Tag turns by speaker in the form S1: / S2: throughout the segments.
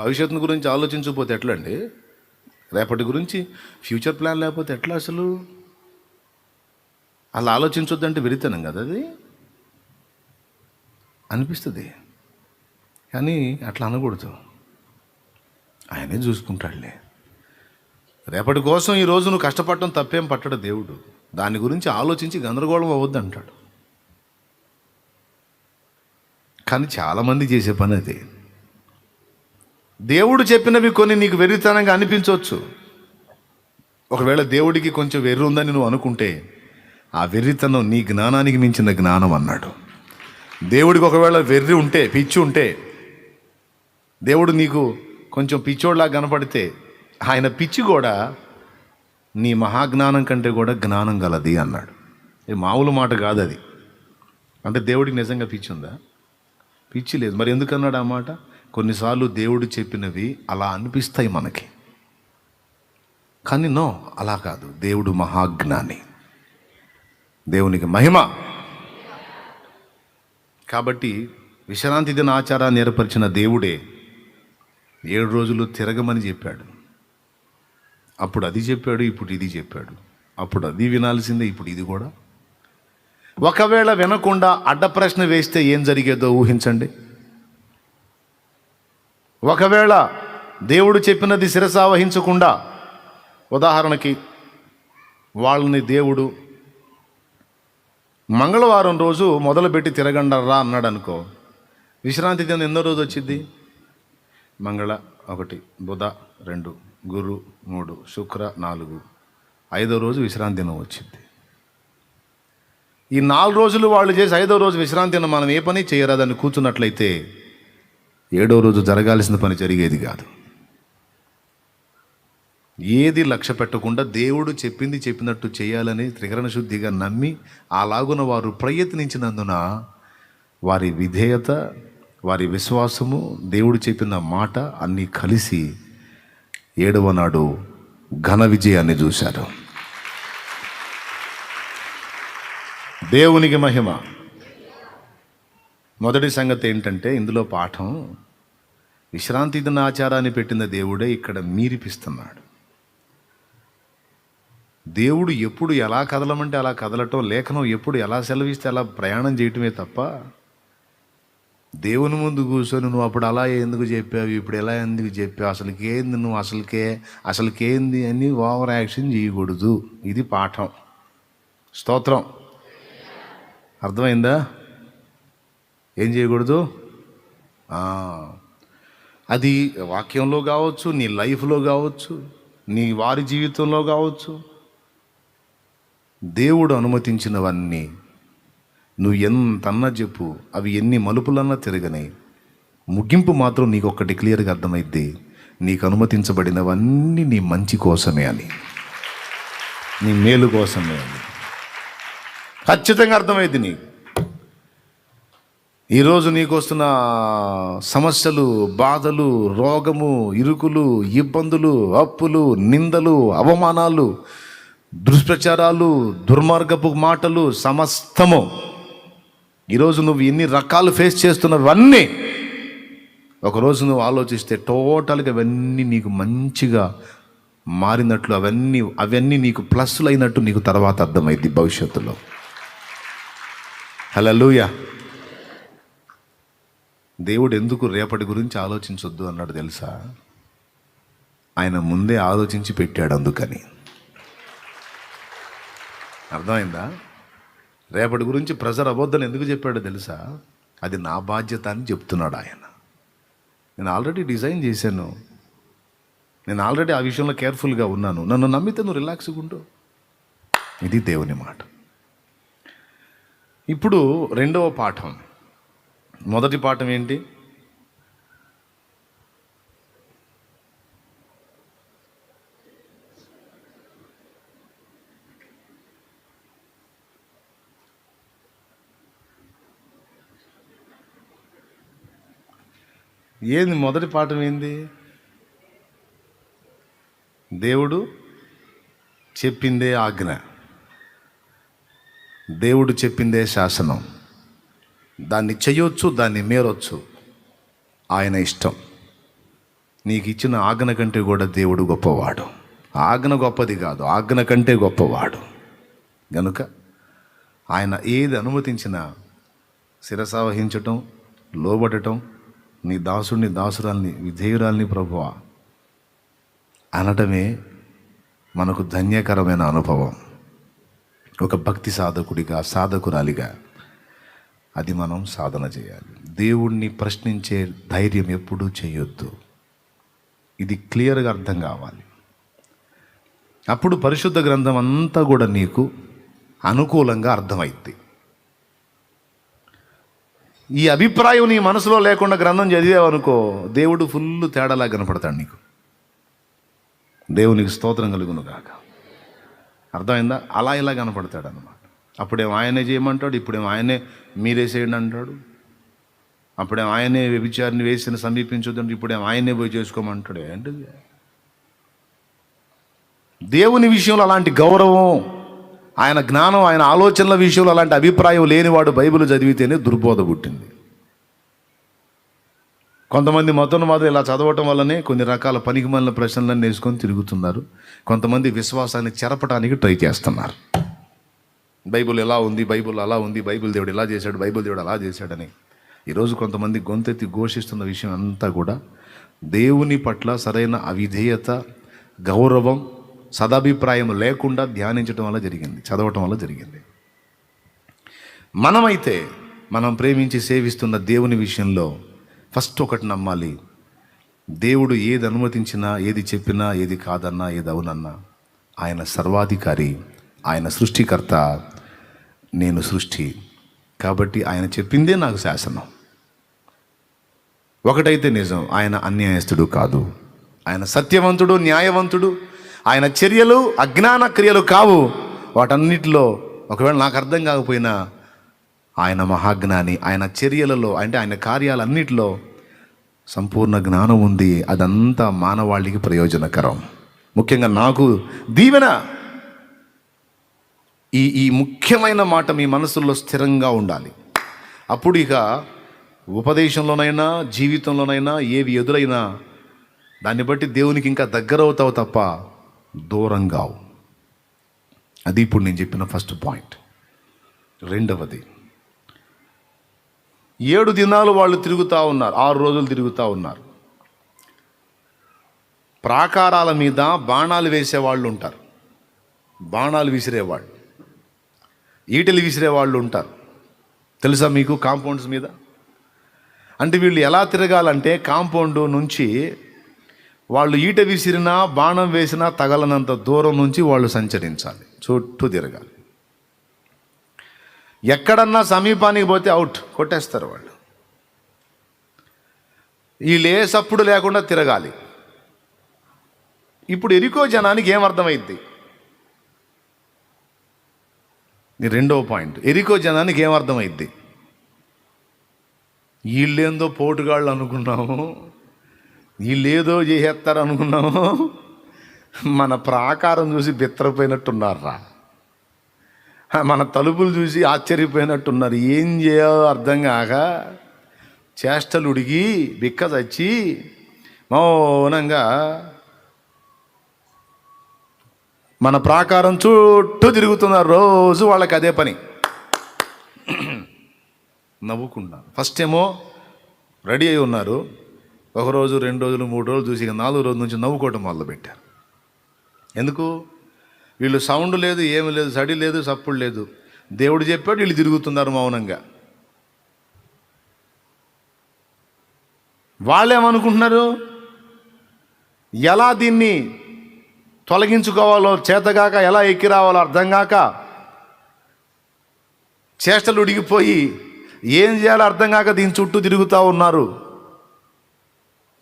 S1: భవిష్యత్తు గురించి ఆలోచించకపోతే ఎట్లా అండి రేపటి గురించి ఫ్యూచర్ ప్లాన్ లేకపోతే ఎట్లా అసలు? అలా ఆలోచించొద్దంటే వెరితనం కదా అది? అనిపిస్తుంది. కానీ అట్లా అనకూడదు. ఆయనే చూసుకుంటాడులే. రేపటి కోసం ఈ నువ్వు కష్టపడటం తప్పేం పట్టడు దేవుడు. దాని గురించి ఆలోచించి గందరగోళం అవ్వద్దు అంటాడు కానీ చాలామంది చేసే పని అది. దేవుడు చెప్పినవి కొన్ని నీకు వెర్రితనంగా అనిపించవచ్చు. ఒకవేళ దేవుడికి కొంచెం వెర్రి ఉందని నువ్వు అనుకుంటే ఆ వెర్రితనం నీ జ్ఞానానికి మించిన జ్ఞానం అన్నాడు. దేవుడికి ఒకవేళ వెర్రి ఉంటే పిచ్చి ఉంటే దేవుడు నీకు కొంచెం పిచ్చోడ్లా కనపడితే ఆయన పిచ్చి కూడా నీ మహాజ్ఞానం కంటే కూడా జ్ఞానం గలది అన్నాడు. ఇది మామూలు మాట కాదు అది అంటే దేవుడికి నిజంగా పిచ్చి ఉందా? పిచ్చి లేదు. మరి ఎందుకన్నాడు ఆ మాట? కొన్నిసార్లు దేవుడు చెప్పినవి అలా అనిపిస్తాయి మనకి. కానీ నో అలా కాదు. దేవుడు మహాజ్ఞాని. దేవునికి మహిమ. కాబట్టి విశ్రాంతి దిన ఆచారాన్ని ఏర్పరిచిన దేవుడే ఏడు రోజులు తిరగమని చెప్పాడు. అప్పుడు అది చెప్పాడు ఇప్పుడు ఇది చెప్పాడు. అప్పుడు అది వినాల్సిందే ఇప్పుడు ఇది కూడా. ఒకవేళ వినకుండా అడ్డ ప్రశ్న వేస్తే ఏం జరిగేదో ఊహించండి. ఒకవేళ దేవుడు చెప్పినది శిరసావహించకుండా ఉదాహరణకి వాళ్ళని దేవుడు మంగళవారం రోజు మొదలుపెట్టి తిరగండర్రా అన్నాడు అనుకో విశ్రాంతి దినం ఎన్నో రోజు వచ్చింది మంగళ ఒకటి బుధ రెండు గురు మూడు శుక్ర నాలుగు ఐదో రోజు విశ్రాంతి దినం వచ్చింది ఈ నాలుగు రోజులు వాళ్ళు చేసి ఐదో రోజు విశ్రాంతి దినం మనం ఏ పని చేయరాదని కూర్చున్నట్లయితే ఏడో రోజు జరగాల్సిన పని జరిగేది కాదు. ఏది లక్ష్య పెట్టకుండా దేవుడు చెప్పింది చెప్పినట్టు చేయాలని త్రికరణ శుద్ధిగా నమ్మి అలాగున వారు ప్రయత్నించినందున వారి విధేయత వారి విశ్వాసము దేవుడు చెప్పిన మాట అన్నీ కలిసి ఏడవ నాడు ఘన విజయాన్ని చూశారు. దేవునికి మహిమ. మొదటి సంగతి ఏంటంటే ఇందులో పాఠం విశ్రాంతి దిన ఆచారాన్ని పెట్టిన దేవుడే ఇక్కడ మీరిపిస్తున్నాడు. దేవుడు ఎప్పుడు ఎలా కదలమంటే అలా కదలటం లేఖనం ఎప్పుడు ఎలా సెలవిస్తే అలా ప్రయాణం చేయటమే తప్ప దేవుని ముందు కూర్చొని నువ్వు అప్పుడు అలా ఎందుకు చెప్పావు ఇప్పుడు ఎలా ఎందుకు చెప్పావు అసలుకేంది నువ్వు అసలుకే అసలుకేంది అని ఓవర్ యాక్షన్ చేయకూడదు. ఇది పాఠం. స్తోత్రం. అర్థమైందా? ఏం చేయకూడదు? అది వాక్యంలో కావచ్చు నీ లైఫ్లో కావచ్చు నీ వారి జీవితంలో కావచ్చు. దేవుడు అనుమతించినవన్నీ నువ్వు ఎంతన్నా చెప్పు అవి ఎన్ని మలుపులన్నా తిరగని. ముగింపు మాత్రం నీకు ఒక్కటి క్లియర్గా అర్థమైద్ది. నీకు అనుమతించబడినవన్నీ నీ మంచి కోసమే అని. నీ మేలు కోసమే అని. ఖచ్చితంగా అర్థమైంది నీకు. ఈరోజు నీకు వస్తున్న సమస్యలు బాధలు రోగము ఇరుకులు ఇబ్బందులు అప్పులు నిందలు అవమానాలు దుష్ప్రచారాలు దుర్మార్గపు మాటలు సమస్తము ఈరోజు నువ్వు ఎన్ని రకాలు ఫేస్ చేస్తున్నవన్నీ ఒకరోజు నువ్వు ఆలోచిస్తే టోటల్గా అవన్నీ నీకు మంచిగా మారినట్లు అవన్నీ అవన్నీ నీకు ప్లస్లు అయినట్టు నీకు తర్వాత అర్థమైంది భవిష్యత్తులో. హలో లూయా దేవుడు ఎందుకు రేపటి గురించి ఆలోచించొద్దు అన్నాడు తెలుసా? ఆయన ముందే ఆలోచించి పెట్టాడు అందుకని. అర్థమైందా? రేపటి గురించి ప్రెజర్ అబద్ధం ఎందుకు చెప్పాడో తెలుసా? అది నా బాధ్యత అని చెప్తున్నాడు ఆయన. నేను ఆల్రెడీ డిజైన్ చేశాను. నేను ఆల్రెడీ ఆ విషయంలో కేర్ఫుల్గా ఉన్నాను. నన్ను నమ్మితే నువ్వు రిలాక్స్గా ఉండు. ఇది దేవుని మాట. ఇప్పుడు రెండవ పాఠం. మొదటి పాఠం ఏంటి? ఏంది మొదటి పాఠం ఏంది? దేవుడు చెప్పిందే ఆజ్ఞ. దేవుడు చెప్పిందే శాసనం. దాన్ని చేయొచ్చు దాన్ని మేరొచ్చు. ఆయన ఇష్టం. నీకు ఇచ్చిన ఆజ్ఞ కంటే కూడా దేవుడు గొప్పవాడు. ఆజ్ఞ గొప్పది కాదు ఆజ్ఞ కంటే గొప్పవాడు. గనుక ఆయన ఏది అనుమతించినా శిరస వహించటం లోబడటం నీ దాసుడిని దాసురాల్ని విధేయురాల్ని ప్రభువ అనటమే మనకు ధన్యకరమైన అనుభవం. ఒక భక్తి సాధకుడిగా సాధకురాలిగా అది మనం సాధన చేయాలి. దేవుణ్ణి ప్రశ్నించే ధైర్యం ఎప్పుడూ చేయొద్దు. ఇది క్లియర్గా అర్థం కావాలి. అప్పుడు పరిశుద్ధ గ్రంథం అంతా కూడా నీకు అనుకూలంగా అర్థమైద్ది. ఈ అభిప్రాయం నీ మనసులో లేకుండా గ్రంథం చదివావనుకో దేవుడు ఫుల్ తేడాలా కనపడతాడు నీకు. దేవునికి స్తోత్రం కలుగును కాక అర్థమైందా? అలా ఇలా కనపడతాడు అనమాట అప్పుడేమో ఆయనే చేయమంటాడు? ఇప్పుడేమో ఆయనే మీరేసేయండి అంటాడు. అప్పుడేమో ఆయనే వ్యభిచారిని వేసిన సమీపించొద్దంటే ఇప్పుడేమో ఆయనే పోయి చేసుకోమంటాడు? ఏంటిది? దేవుని విషయంలో అలాంటి గౌరవం ఆయన జ్ఞానం ఆయన ఆలోచనల విషయంలో అలాంటి అభిప్రాయం లేనివాడు బైబిల్ చదివితేనే దుర్బోధ పుట్టింది. కొంతమంది మొత్తం మాత్రం ఇలా చదవటం వల్లనే కొన్ని రకాల పనికిమాలిన ప్రశ్నలను వేసుకొని తిరుగుతున్నారు. కొంతమంది విశ్వాసాన్ని చెరపడానికి ట్రై చేస్తున్నారు. బైబిల్ ఎలా ఉంది బైబిల్ అలా ఉంది బైబిల్ దేవుడు ఇలా చేశాడు బైబిల్ దేవుడు అలా చేశాడని. ఈరోజు కొంతమంది గొంతెత్తి ఘోషిస్తున్న విషయం అంతా కూడా దేవుని పట్ల సరైన అవిధేయత గౌరవం సదాభిప్రాయం లేకుండా ధ్యానించడం వల్ల జరిగింది చదవటం వల్ల జరిగింది. మనమైతే మనం ప్రేమించి సేవిస్తున్న దేవుని విషయంలో ఫస్ట్ ఒకటి నమ్మాలి దేవుడు ఏది అనుమతించినా ఏది చెప్పినా ఏది కాదన్నా ఏది అవునన్నా ఆయన సర్వాధికారి ఆయన సృష్టికర్త నేను సృష్టి. కాబట్టి ఆయన చెప్పిందే నాకు శాసనం. ఒకటైతే నిజం ఆయన అన్యాయస్తుడు కాదు. ఆయన సత్యవంతుడు న్యాయవంతుడు ఆయన చర్యలు అజ్ఞాన క్రియలు కావు. వాటన్నిటిలో ఒకవేళ నాకు అర్థం కాకపోయినా ఆయన మహాజ్ఞాని ఆయన చర్యలలో అంటే ఆయన కార్యాలన్నిటిలో సంపూర్ణ జ్ఞానం ఉంది. అదంతా మానవాళికి ప్రయోజనకరం. ముఖ్యంగా నాకు దీవెన ఈ ఈ ముఖ్యమైన మాట మీ మనసులో స్థిరంగా ఉండాలి. అప్పుడు ఇక ఉపదేశంలోనైనా జీవితంలోనైనా ఏవి ఎదురైనా దాన్ని బట్టి దేవునికి ఇంకా దగ్గర అవుతావు తప్ప దూరం కావు అది ఇప్పుడు నేను చెప్పిన ఫస్ట్ పాయింట్. రెండవది ఏడు దినాలు వాళ్ళు తిరుగుతూ ఉన్నారు ఆరు రోజులు తిరుగుతూ ఉన్నారు. ప్రాకారాల మీద బాణాలు వేసేవాళ్ళు ఉంటారు. బాణాలు విసిరేవాళ్ళు. ఈటలు విసిరే వాళ్ళు ఉంటారు. తెలుసా మీకు కాంపౌండ్స్ మీద? అంటే వీళ్ళు ఎలా తిరగాలంటే కాంపౌండ్ నుంచి వాళ్ళు ఈట విసిరినా బాణం వేసినా తగలనంత దూరం నుంచి వాళ్ళు సంచరించాలి. చుట్టూ తిరగాలి. ఎక్కడన్నా సమీపానికి పోతే అవుట్ కొట్టేస్తారు వాళ్ళు. ఈ లేసప్పుడు లేకుండా తిరగాలి. ఇప్పుడు ఎరికో జనానికి ఏమర్థమైంది ఇది రెండవ పాయింట్. ఎరికో జనానికి ఏమర్థమైద్ది వీళ్ళేందో పోటుగాళ్ళు అనుకున్నాము వీళ్ళేదో చేసేస్తారు అనుకున్నాము మన ప్రాకారం చూసి బిత్తరపోయినట్టున్నారా? మన తలుపులు చూసి ఆశ్చర్యపోయినట్టున్నారు. ఏం చేయాలో అర్థం కాక చేష్టలు ఉడిగి బిక్క చచ్చి మౌనంగా మన ప్రాకారం చుట్టూ తిరుగుతున్నారు రోజు వాళ్ళకి అదే పని. నవ్వుకుండా ఫస్ట్ ఏమో రెడీ అయి ఉన్నారు. ఒకరోజు రెండు రోజులు మూడు రోజులు చూసి నాలుగు రోజుల నుంచి నవ్వుకోవటం మొదలుపెట్టారు ఎందుకు? వీళ్ళు సౌండ్ లేదు ఏమి లేదు సడి లేదు సప్పుడు లేదు. దేవుడు చెప్పాడు వీళ్ళు తిరుగుతున్నారు మౌనంగా. వాళ్ళేమనుకుంటున్నారు? ఎలా దీన్ని తొలగించుకోవాలో చేతగాక ఎలా ఎక్కి రావాలో అర్థం కాక చేష్టలు ఉడిగిపోయి ఏం చేయాలో అర్థం కాక దీని చుట్టూ తిరుగుతూ ఉన్నారు.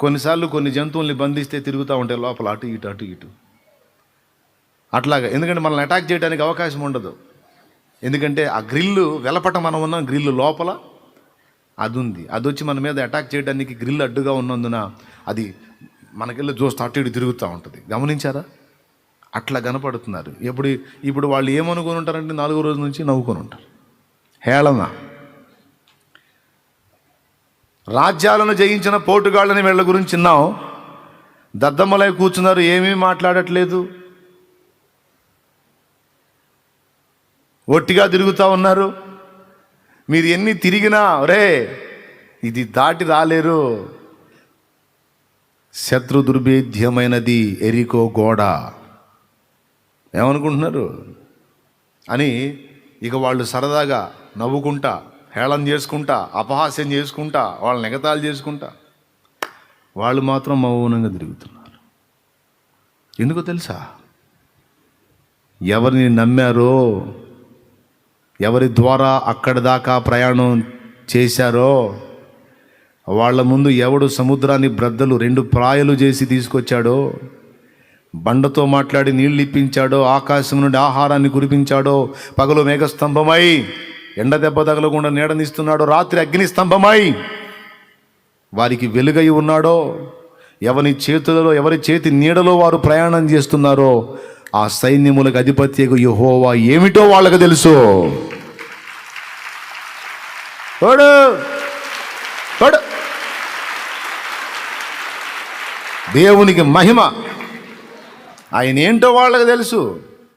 S1: కొన్నిసార్లు కొన్ని జంతువుల్ని బంధిస్తే తిరుగుతూ ఉంటాయి లోపల అటు ఇటు అటు ఇటు. అట్లాగా ఎందుకంటే మనల్ని అటాక్ చేయడానికి అవకాశం ఉండదు. ఎందుకంటే ఆ గ్రిల్లు వెలపట మనం ఉన్న గ్రిల్లు లోపల అది ఉంది. అది వచ్చి మన మీద అటాక్ చేయడానికి గ్రిల్ అడ్డుగా ఉన్నందున అది మనకెళ్ళి చూస్తే అటు ఇటు తిరుగుతూ ఉంటుంది. గమనించారా? అట్లా కనపడుతున్నారు. ఎప్పుడు ఇప్పుడు వాళ్ళు ఏమనుకొని ఉంటారంటే నాలుగో రోజు నుంచి నవ్వుకొని ఉంటారు. హేళన. రాజ్యాలను జయించిన పోటుగాళ్ళని వీళ్ళ గురించి విన్నాం దద్దమ్మలై కూర్చున్నారు ఏమీ మాట్లాడట్లేదు. ఒట్టిగా తిరుగుతూ ఉన్నారు. మీరు ఎన్ని తిరిగినా రే ఇది దాటి రాలేరు. శత్రు దుర్భేద్యమైనది ఎరికో గోడ. ఏమనుకుంటున్నారు? అని ఇక వాళ్ళు సరదాగా నవ్వుకుంటా హేళన చేసుకుంటా అపహాస్యం చేసుకుంటా వాళ్ళని ఎగతాళి చేసుకుంటా వాళ్ళు మాత్రం మౌనంగా తిరుగుతున్నారు. ఎందుకో తెలుసా? ఎవరిని నమ్మారో ఎవరి ద్వారా అక్కడి దాకా ప్రయాణం చేశారో వాళ్ళ ముందు ఎవడు సముద్రాన్ని బ్రద్దలు రెండు ప్రాయలు చేసి తీసుకొచ్చాడో బండతో మాట్లాడి నీళ్ళు ఇప్పించాడో ఆకాశం నుండి ఆహారాన్ని కురిపించాడో పగలు మేఘస్తంభమై ఎండ దెబ్బ తగలకుండా నీడనిస్తున్నాడో రాత్రి అగ్ని స్తంభమై వారికి వెలుగై ఉన్నాడో ఎవరి చేతులలో ఎవరి చేతి నీడలో వారు ప్రయాణం చేస్తున్నారో ఆ సైన్యములకు అధిపత్యకు యహోవా ఏమిటో వాళ్ళకు తెలుసు. దేవునికి మహిమ! ఆయన ఏంటో వాళ్ళకి తెలుసు.